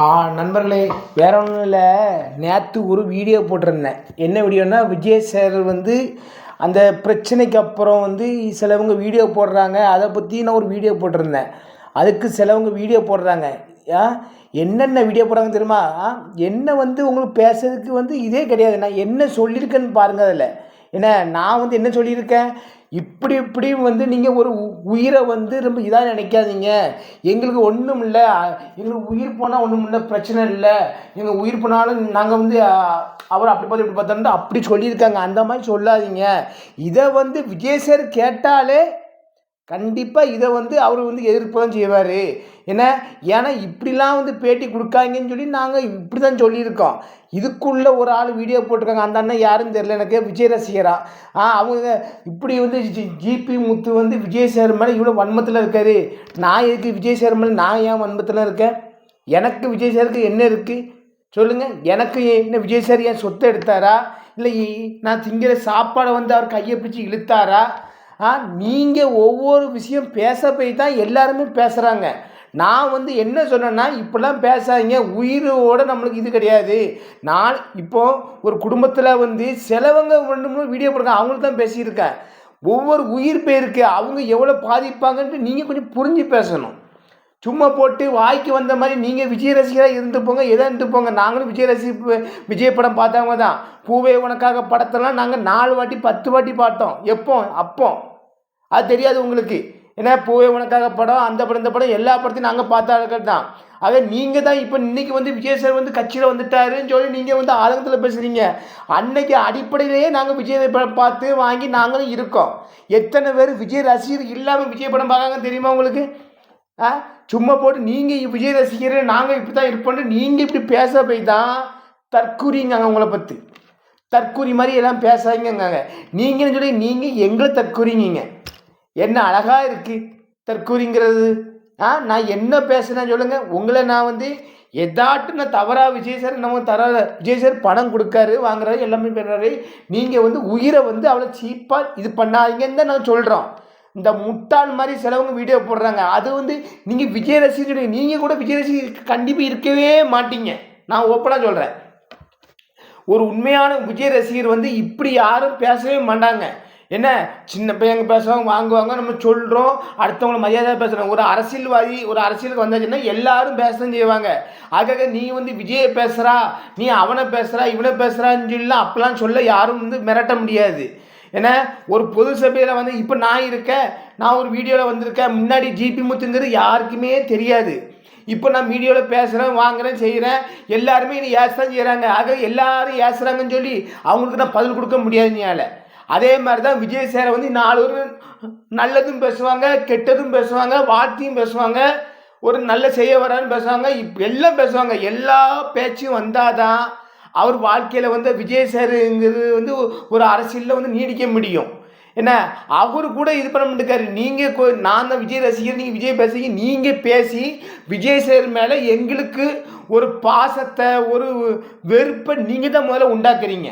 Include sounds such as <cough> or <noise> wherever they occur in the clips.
ஆ நண்பர்களே வேற ஒன்றும் இல்லை. நேற்று ஒரு வீடியோ போட்டிருந்தேன். என்ன வீடியோன்னா விஜய் சார் வந்து அந்த பிரச்சனைக்கு அப்புறம் வந்து சிலவங்க வீடியோ போடுறாங்க. அதை பற்றி நான் ஒரு வீடியோ போட்டிருந்தேன். அதுக்கு சிலவங்க வீடியோ போடுறாங்க. ஆ என்னென்ன வீடியோ போடுறாங்க தெரியுமா? என்ன வந்து உங்களுக்கு பேசுறதுக்கு வந்து இதே கிடையாது. நான் என்ன சொல்லியிருக்கேன்னு பாருங்கள் அதில். என்ன நான் வந்து என்ன சொல்லியிருக்கேன்? இப்படி இப்படி வந்து நீங்கள் ஒரு உ- உயிரை வந்து ரொம்ப இதாக நினைக்காதீங்க. எங்களுக்கு ஒன்றும் இல்லை. எங்களுக்கு உயிர் போனால் ஒன்றும் இல்லை பிரச்சனை இல்லை. எங்கள் உயிர் போனாலும் நாங்கள் வந்து அவர் அப்படி பார்த்து இப்படி பார்த்தோம்னு அப்படி சொல்லியிருக்காங்க. அந்த மாதிரி சொல்லாதீங்க. இதை வந்து விஜய் சார் கேட்டாலே கண்டிப்பாக இதை வந்து அவர் வந்து எதிர்ப்பு தான் செய்வார். என்ன ஏன்னா இப்படிலாம் வந்து பேட்டி கொடுக்காங்கன்னு சொல்லி நாங்கள் இப்படி தான் சொல்லியிருக்கோம். இதுக்குள்ளே ஒரு ஆள் வீடியோ போட்டிருக்காங்க. அந்த அண்ணன் யாருன்னு தெரில எனக்கு விஜய் ரசிகரா. ஆ அவங்க இப்படி வந்து ஜி- ஜிபி முத்து வந்து விஜய் சார் மேலே இவ்வளோ வன்மத்தில் இருக்காரு. நான் எதுக்கு விஜய் சார் மேலே நான் ஏன் வன்மத்தில் இருக்கேன்? எனக்கு விஜய் சாருக்கு என்ன இருக்குது சொல்லுங்கள் எனக்கு என்ன விஜய் சார் என் சொத்தை எடுத்தாரா? இல்லை நான் திங்கிற சாப்பாடை வந்து அவர் கையை பிடிச்சி இழுத்தாரா? நீங்கள் ஒவ்வொரு விஷயம் பேச போய் தான் எல்லாருமே பேசுகிறாங்க நான் வந்து என்ன சொன்னேன்னா இப்படிலாம் பேசாதீங்க. உயிரோட நம்மளுக்கு இது கிடையாது. நான் இப்போ ஒரு குடும்பத்தில் வந்து சிலவங்க ரெண்டு மூணு வீடியோ போடுறாங்க அவங்களுக்கு தான் பேசியிருக்கேன். ஒவ்வொரு உயிர் பேருக்கு அவங்க எவ்வளோ பாதிப்பாங்கன்ட்டு நீங்கள் கொஞ்சம் புரிஞ்சு பேசணும். சும்மா போட்டு வாய்க்கு வந்த மாதிரி நீங்கள் விஜய் ரசிகராக இருந்து போங்க எதை இருந்து போங்க. நாங்களும் விஜய் ரசி விஜய் படம் பார்த்தவங்க தான். பூவே உனக்காக படத்தெல்லாம் நாங்கள் நாலு வாட்டி பத்து வாட்டி பார்த்தோம். எப்போ? அப்போ. அது தெரியாது உங்களுக்கு. ஏன்னா பூவே உனக்காக படம் அந்த படம் இந்த படம் எல்லா படத்தையும் நாங்கள் பார்த்தாக்கள் தான். ஆக நீங்கள் தான் இப்போ இன்றைக்கி வந்து விஜய் சார் வந்து கட்சியில் வந்துட்டாருன்னு சொல்லி நீங்கள் வந்து ஆதங்கத்தில் பேசுகிறீங்க அன்னைக்கு அடிப்படையிலேயே நாங்கள் விஜய் படம் பார்த்து வாங்கி நாங்களும் இருக்கோம். எத்தனை பேர் விஜய் ரசிகர் இல்லாமல் விஜய் படம் பார்க்காங்க தெரியுமா உங்களுக்கு? ஆ? சும்மா போட்டு நீங்கள் விஜய் ரசிகர் நாங்கள் இப்படி தான் இருப்போம்னு நீங்கள் இப்படி பேச போய் தான் தற்கூறிங்க உங்களை பற்றி தற்கூரி மாதிரி எல்லாம் பேசாதீங்கங்க. நீங்கள் சொல்லி நீங்கள் எங்களை தற்கூறிங்க என்ன அழகாக இருக்குது தற்கூரிங்கிறது ஆ நான் என்ன பேசுனேன் சொல்லுங்கள் உங்களை நான் வந்து எதாட்டும் நான் தவறாக விஜய் சார் நம்ம தர விஜய் சார் பணம் கொடுக்காரு வாங்குறாரு எல்லாமே பண்ணுறாரு. நீங்கள் வந்து உயிரை வந்து அவ்வளோ சீப்பாக இது பண்ணாதீங்கன்னு தான் நான் சொல்கிறோம் இந்த முட்டாள் மாதிரி சிலவங்க வீடியோ போடுறாங்க. அது வந்து நீங்கள் விஜய் ரசிகர் நீங்கள் கூட விஜய் ரசிகர் கண்டிப்பாக இருக்கவே மாட்டீங்க. நான் ஓப்பனாக சொல்கிறேன் ஒரு உண்மையான விஜய் ரசிகர் வந்து இப்படி யாரும் பேசவே மாட்டாங்க. என்ன? சின்ன பையங்க பேசுவாங்க வாங்குவாங்க நம்ம சொல்கிறோம் அடுத்தவங்களை மரியாதை பேசுகிறோம் ஒரு அரசியல்வாதி ஒரு அரசியலுக்கு வந்தாச்சுன்னா எல்லாரும் பேசதான் செய்வாங்க. ஆகாக நீ வந்து விஜயை பேசுகிறா நீ அவனை பேசுகிறா இவனை பேசுகிறான்னு சொல்லலாம் அப்பெல்லாம் சொல்ல யாரும் வந்து மிரட்ட முடியாது. ஏன்னா ஒரு பொது சபையில் வந்து இப்போ நான் இருக்கேன் நான் ஒரு வீடியோவில் வந்திருக்கேன் முன்னாடி ஜிபி முத்துங்கிறது யாருக்குமே தெரியாது. இப்போ நான் வீடியோவில் பேசுகிறேன் வாங்குறேன் செய்கிறேன் எல்லாருமே என்னை ஏச தான் செய்கிறாங்க ஆக எல்லாரும் ஏசுகிறாங்கன்னு சொல்லி அவங்களுக்கு நான் பதில் கொடுக்க முடியாதுனால அதே மாதிரி தான் விஜய் சாரை வந்து நாலு பேர் நல்லதும் பேசுவாங்க கெட்டதும் பேசுவாங்க வாழ்த்தியும் பேசுவாங்க ஒரு நல்ல செய்ய வரான்னு பேசுவாங்க இப் எல்லாம் பேசுவாங்க. எல்லா பேச்சும் வந்தால் தான் அவர் வாழ்க்கையில் வந்து விஜய் சாருங்கிறது வந்து ஒரு அரசியலில் வந்து நீடிக்க முடியும். என்ன? அவர் கூட இது பண்ண மாட்டேக்காரு நீங்கள் நான் தான் விஜய் ரசிகர் நீங்கள் விஜய் பேசுறீங்க. நீங்கள் பேசி விஜய் சார் மேலே எங்களுக்கு ஒரு பாசத்தை ஒரு வெறுப்பை நீங்கள் தான் முதல்ல உண்டாக்குறீங்க.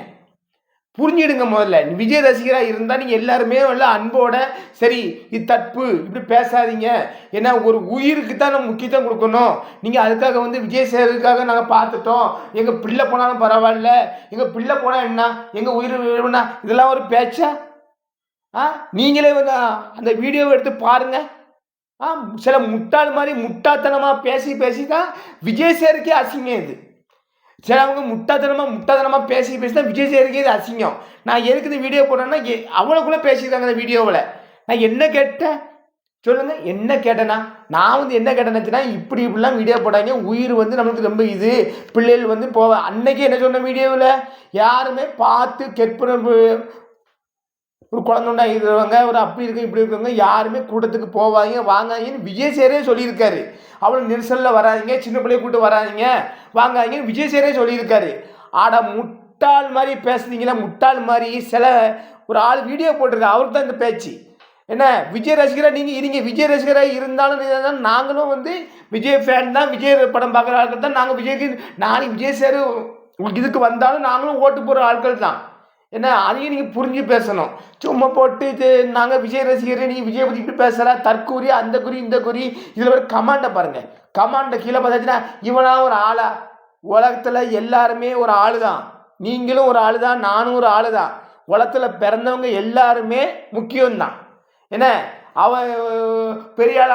புரிஞ்சிடுங்க முதல்ல. விஜய் ரசிகராக இருந்தால் நீங்கள் எல்லாருமே நல்ல அன்போட சரி இது தப்பு இப்படி பேசாதீங்க. ஏன்னா ஒரு உயிருக்கு தான் நம்ம முக்கியத்துவம் கொடுக்கணும். நீங்கள் அதுக்காக வந்து விஜய் சேருக்காக நாங்கள் பார்த்துட்டோம். எங்கள் பிள்ளை போனாலும் பரவாயில்ல. எங்கள் பிள்ளை போனால் என்ன? எங்கள் உயிர் வேணும்னா இதெல்லாம் ஒரு பேச்சா? ஆ? நீங்களே வந்து அந்த வீடியோவை எடுத்து பாருங்கள் ஆ சில முட்டாள் மாதிரி முட்டாள்தனமாக பேசி பேசி தான் விஜய் சேருக்கே அசிங்கம் இது. சிலவங்க முட்டாத்தனமாக முட்டாத்தனமாக பேசி பேசி தான் விஜய் சேருக்கே இது அசிங்கம். நான் எதுக்கு இந்த வீடியோ போடுறேன்னா எ- அவ்வளோக்குள்ளே பேசியிருக்காங்க அந்த வீடியோவில் நான் என்ன கேட்டேன்? சொல்லுங்கள் என்ன கேட்டேன்னா நான் வந்து என்ன கேட்டேன்னுச்சுன்னா இப்படி இப்படிலாம் வீடியோ போடாங்க உயிர் வந்து நம்மளுக்கு ரொம்ப இது. பிள்ளைகள் வந்து போவ அன்னைக்கு என்ன சொன்ன வீடியோவில் யாருமே பார்த்து கெட்புற ஒரு குழந்தை இருக்கிறவங்க ஒரு அப்படி இருக்கு இப்படி இருக்கவங்க யாருமே கூட்டத்துக்கு போவாங்க வாங்காதீங்கன்னு விஜய் சேரே சொல்லியிருக்காரு. அவ்வளோ நெரிசலில் வராதிங்க சின்ன பிள்ளைய கூட்டு வராதிங்க வாங்காதீங்கன்னு விஜய் சேரே சொல்லியிருக்காரு. ஆடா முட்டாள் மாதிரி பேசுனீங்களா முட்டாள் மாதிரி சில ஒரு ஆள் வீடியோ போட்டிருக்காரு அவருக்கு தான் இந்த பேச்சு. என்ன விஜய் ரசிகராக நீங்கள் இருங்க விஜய் ரசிகராக இருந்தாலும் இருந்தாலும் நாங்களும் வந்து விஜய் ஃபேன் தான் விஜய் படம் பார்க்குற ஆட்கள் தான். நாங்கள் விஜய்க்கு நாளைக்கு விஜய் சார் இதுக்கு வந்தாலும் நாங்களும் ஓட்டு போடுற ஆட்கள் தான். என்ன அதையும் நீங்கள் புரிஞ்சு பேசணும். சும்மா போட்டு இது நாங்கள் விஜய் ரசிகர் நீங்கள் விஜய் பற்றி இப்படி பேசுகிறா தற்கூரி அந்த குறி இந்த குறி இதில் ஒரு கமாண்டை பாருங்கள் கமாண்டை கீழே பார்த்தாச்சுன்னா இவனா ஒரு ஆளா? உலகத்தில் எல்லாருமே ஒரு ஆள் தான் நீங்களும் ஒரு ஆளு தான் நானும் ஒரு ஆளு தான் உலகத்தில் பிறந்தவங்க எல்லாருமே முக்கியம்தான். என்ன? அவன் பெரிய ஆள்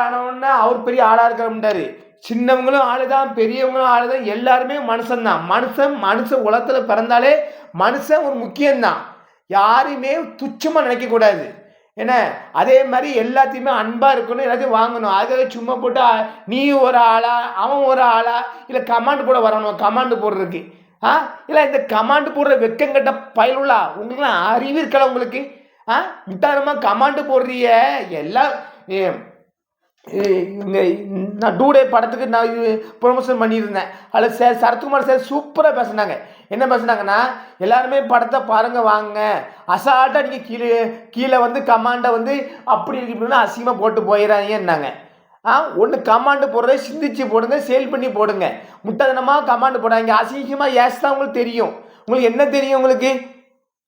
அவர் பெரிய ஆளாக இருக்கிறாரு சின்னவங்களும் ஆளு தான் பெரியவங்களும் ஆளு தான் எல்லாருமே மனுஷன்தான். மனுஷன் மனுஷன் உலகத்தில் பிறந்தாலே மனுஷன் ஒரு முக்கியம்தான். யாரையுமே துச்சமாக நினைக்கக்கூடாது என்ன? அதே மாதிரி எல்லாத்தையுமே அன்பாக இருக்கணும் எல்லாத்தையும் வாங்கணும். அதுக்காக சும்மா போட்டு நீ ஒரு ஆளா? அவன் ஒரு ஆளா? இல்லை கமாண்ட் போட வரணும். கமாண்டு போடுறதுக்கு. ஆ? இல்லை இந்த கமாண்டு போடுற வெக்கங்கட்ட பயலுள்ளா உங்களுக்குலாம் அறிவு இருக்கல உங்களுக்கு? ஆ? முட்டாரமாக கமாண்டு போடுறிய? எல்லாம் இங்கே நான் டூ டே படத்துக்கு நான் இது ப்ரொமோஷன் பண்ணியிருந்தேன். அதில் சார் சரத்குமார் சார் சூப்பராக பேசினாங்க. என்ன பேசுனாங்கன்னா எல்லாருமே படத்தை பாருங்கள் வாங்க. அசால்ட்டாக நீங்கள் கீழே கீழே வந்து கமாண்டை வந்து அப்படி இருக்கு இப்படின்னு அசிங்கமாக போட்டு போயிடாங்கன்னாங்க ஆ ஒன்று கமாண்டு போடுறத சிந்திச்சு போடுங்க சேல் பண்ணி போடுங்க. முட்டதனமாக கமாண்டு போடாங்க அசிங்கமாக ஏஸ் தான் உங்களுக்கு தெரியும். உங்களுக்கு என்ன தெரியும் உங்களுக்கு?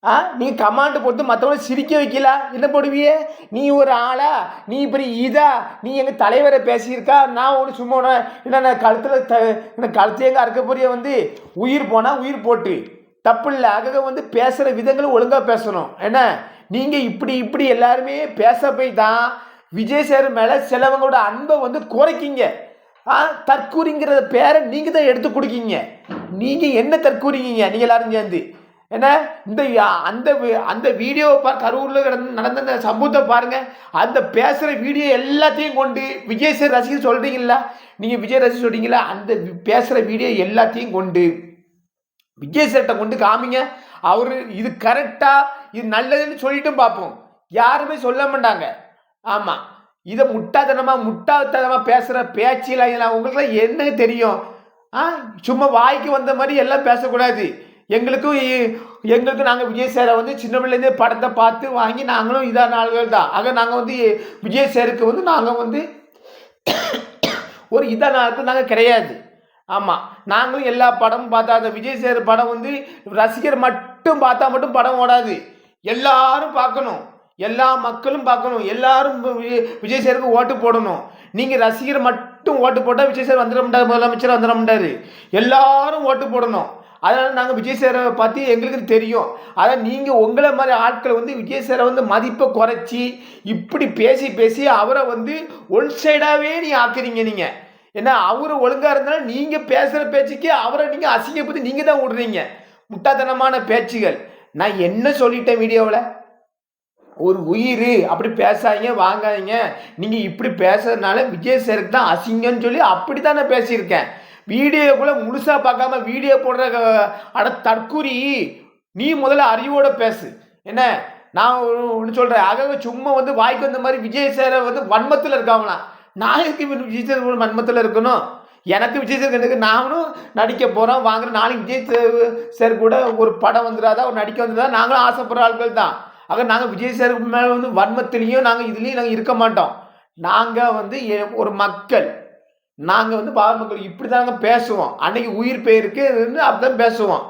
ஆ நீ கமாண்டு போட்டு மற்றவங்களை சிரிக்க வைக்கல? என்ன போடுவியே? நீ ஒரு ஆளா? நீ இப்படி இதா? நீ எங்கள் தலைவரை பேசியிருக்கா? நான் ஒன்று சும்மா என்ன நான் கழுத்தில் த இந்த கழுத்து எங்கே போறிய வந்து? உயிர் போனால் உயிர் போட்டு. தப்பு இல்லை. ஆக வந்து பேசுகிற விதங்களும் ஒழுங்காக பேசணும். என்ன? நீங்கள் இப்படி இப்படி எல்லாருமே பேச போய் தான் விஜய் சார் மேலே சிலவங்களோட அன்பை வந்து குறைக்கிங்க. ஆ தற்கூரிங்கிற பேரை நீங்கள் தான் எடுத்து கொடுக்கீங்க. நீங்கள் என்ன தற்கூறிங்க நீங்கள் எல்லாரும் சேர்ந்து. என்ன? இந்த யா- அந்த அந்த வீடியோவை பா கரூரில் கிடந்து நடந்த அந்த சம்பவத்தை பாருங்கள் அந்த பேசுகிற வீடியோ எல்லாத்தையும் கொண்டு விஜய் சார் ரசிகர் சொல்கிறீங்களா நீங்கள் விஜய் ரசிகர் சொல்கிறீங்களா அந்த பேசுகிற வீடியோ எல்லாத்தையும் கொண்டு விஜய் சார்கிட்ட கொண்டு காமிங்க. அவர் இது கரெக்டாக இது நல்லதுன்னு சொல்லிட்டும் பார்ப்போம் யாருமே சொல்ல மாட்டாங்க. ஆமாம் இதை முட்டாத்தனமாக முட்டாள்தனமாக பேசுகிற பேச்சில் உங்களுக்குலாம் என்ன தெரியும்? ஆ? சும்மா வாய்க்கு வந்த மாதிரி எல்லாம் பேசக்கூடாது. எங்களுக்கும் எங்களுக்கும் நாங்கள் விஜய் சாரை வந்து சின்ன பிள்ளைலேருந்தே படத்தை பார்த்து வாங்கி நாங்களும் இதான ஆள்கள் தான். ஆக நாங்கள் வந்து விஜய் சாருக்கு வந்து நாங்கள் வந்து <coughs> ஒரு இதான ஆட்கள் நாங்கள் கிடையாது. ஆமாம் நாங்களும் எல்லா படமும் பார்த்தா அந்த விஜய் சேர் படம் வந்து ரசிகர் மட்டும் பார்த்தா மட்டும் படம் ஓடாது. எல்லாரும் பார்க்கணும். எல்லா மக்களும் பார்க்கணும். எல்லாரும் விஜய் சேருக்கு ஓட்டு போடணும். நீங்கள் ரசிகர் மட்டும் ஓட்டு போட்டால் விஜய் சார் வந்துட முடியாது முதலமைச்சர் வந்துட மாட்டார். எல்லாரும் ஓட்டு போடணும். அதனால் நாங்கள் விஜய் சாரை பற்றி எங்களுக்கு தெரியும். அதான் நீங்கள் உங்களை மாதிரி ஆட்கள் வந்து விஜய் சாரை வந்து மதிப்பை குறைச்சி இப்படி பேசி பேசி அவரை வந்து ஒன் சைடாகவே நீ ஆக்குறீங்க நீங்கள் ஏன்னா அவர் ஒழுங்காக இருந்தாலும் நீங்கள் பேசுகிற பேச்சுக்கு அவரை நீங்கள் அசிங்கப்படுத்தி நீங்கள் தான் விடுறீங்க. முட்டாத்தனமான பேச்சுகள். நான் என்ன சொல்லிட்டேன் வீடியோவில்? ஒரு உயிர். அப்படி பேசாதீங்க வாங்காதீங்க. நீங்கள் இப்படி பேசுறதுனால விஜய் சேருக்கு தான் அசிங்கன்னு சொல்லி அப்படி தான் நான் பேசியிருக்கேன். வீடியோக்குள்ளே முழுசாக பார்க்காம வீடியோ போடுற அட தற்கூறி நீ முதல்ல அறிவோட பேசு. என்ன? நான் ஒன்று சொல்கிறேன் ஆக சும்மா வந்து வாய்க்கு வந்த மாதிரி விஜய் சாரை வந்து வன்மத்தில் இருக்காங்களாம் நான் எதுக்கு விஜய் சார் வன்மத்தில் இருக்கணும்? எனக்கு விஜய் சார் எனக்கு நானும் நடிக்க போகிறோம் வாங்குற நாளைக்கு விஜய் சார் சார் கூட ஒரு படம் வந்துடாதா ஒரு நடிக்க வந்துடாதா நாங்களும் ஆசைப்படுற ஆட்கள் தான். ஆக நாங்கள் விஜய் சார் மேலே வந்து வன்மத்திலையும் நாங்கள் இதுலேயும் நாங்கள் இருக்க மாட்டோம். நாங்கள் வந்து எ- ஒரு மக்கள். நாங்கள் வந்து பால் மக்கள் இப்படி தாங்க பேசுவோம். அன்னைக்கு உயிர் பெயருக்கு அப்படிதான் பேசுவோம்.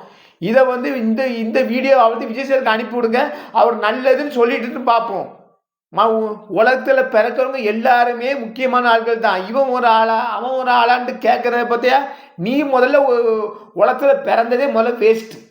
இதை வந்து இந்த இந்த வீடியோ வந்து விஜய் சேருக்கு அனுப்பி விடுங்க அவர் நல்லதுன்னு சொல்லிட்டு பார்ப்போம். உலகத்தில் பிறக்கிறவங்க எல்லாருமே முக்கியமான ஆட்கள் தான். இவன் ஒரு ஆளா அவன் ஒரு ஆளான்ட்டு கேட்குறத பார்த்தியா? நீ முதல்ல உலகத்தில் பிறந்ததே முதல்ல வேஸ்ட்டு